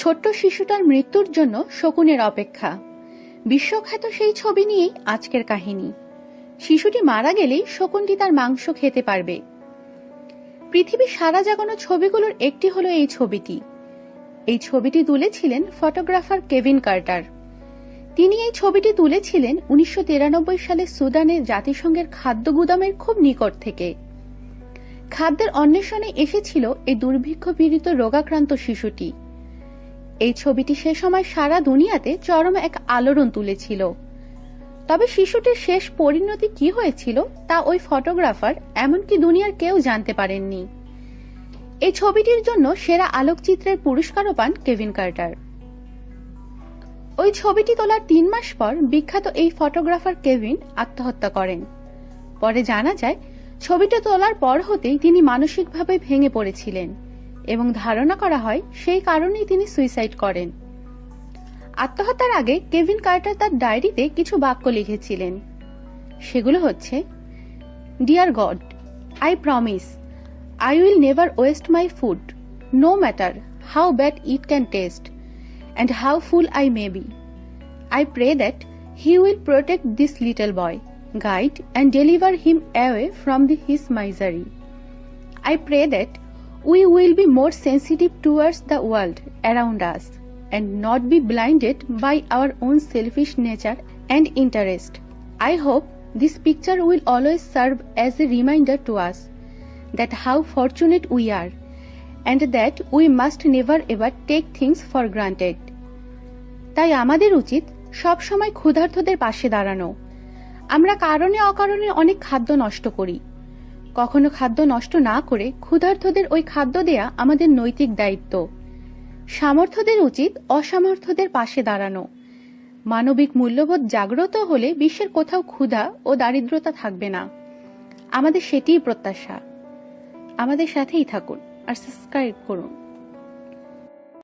ছোট্ট শিশুটার মৃত্যুর জন্য শকুনের অপেক্ষা। বিশ্বখ্যাত সেই ছবি নিয়েই আজকের কাহিনী। শিশুটি মারা গেলেই শকুনটি তার মাংস খেতে পারবে। পৃথিবীর সারা জাগানো ছবিগুলোর একটি হলো এই ছবিটি। এই ছবিটি তুলেছিলেন ফটোগ্রাফার কেভিন কার্টার। তিনি এই ছবিটি তুলেছিলেন উনিশশো তিরানব্বই সালে সুদানের জাতিসংঘের খাদ্য গুদামের খুব নিকট থেকে। খাদ্যের অন্বেষণে এসেছিল এই দুর্ভিক্ষ পীড়িত রোগাক্রান্ত শিশুটি। এই ছবিটি সে সময় সারা দুনিয়াতে চরম এক আলোড়ন তুলেছিল। তবে শিশুটির শেষ পরিণতি কি হয়েছিল তা ওই ফটোগ্রাফার, এমনকি দুনিয়ার কেউ জানতে পারেননি। এই ছবিটির জন্য সেরা আলোকচিত্রের পুরস্কারও পান কেভিন কার্টার। ওই ছবিটি তোলার তিন মাস পর বিখ্যাত এই ফটোগ্রাফার কেভিন আত্মহত্যা করেন। পরে জানা যায়, ছবিটা তোলার পর হতেই তিনি মানসিকভাবে ভেঙে পড়েছিলেন। এবং ধারণা করা হয় সেই কারণেই তিনি সুইসাইড করেন। আত্মহত্যার আগে কেভিন কার্টার তার ডায়েরিতে কিছু বাক্য লিখেছিলেন। সেগুলো হচ্ছে dear God I promise I will never waste my food no matter how bad it can taste and how full I may be I pray that he will protect this little boy guide and deliver him away from the, his misery. I pray that we will be more sensitive towards the world around us and not be blinded by our own selfish nature and interest I hope this picture will always serve as a reminder to us that how fortunate we are and that we must never ever take things for granted তাই আমাদের উচিত সবসময় ক্ষুধার্তদের পাশে দাঁড়ানো। আমরা কারণে অকারণে অনেক খাদ্য নষ্ট করি। কখনো খাদ্য নষ্ট না করে ক্ষুধার্থদের ওই খাদ্য দেয়া আমাদের নৈতিক দায়িত্ব। সামর্থ্যদের উচিত অসামর্থ্যদের পাশে দাঁড়ানো। মানবিক মূল্যবোধ জাগ্রত হলে বিশ্বের কোথাও ক্ষুধা ও দারিদ্রতা থাকবে না। আমাদের সেটিই প্রত্যাশা। আমাদের সাথেই থাকুন আর সাবস্ক্রাইব করুন।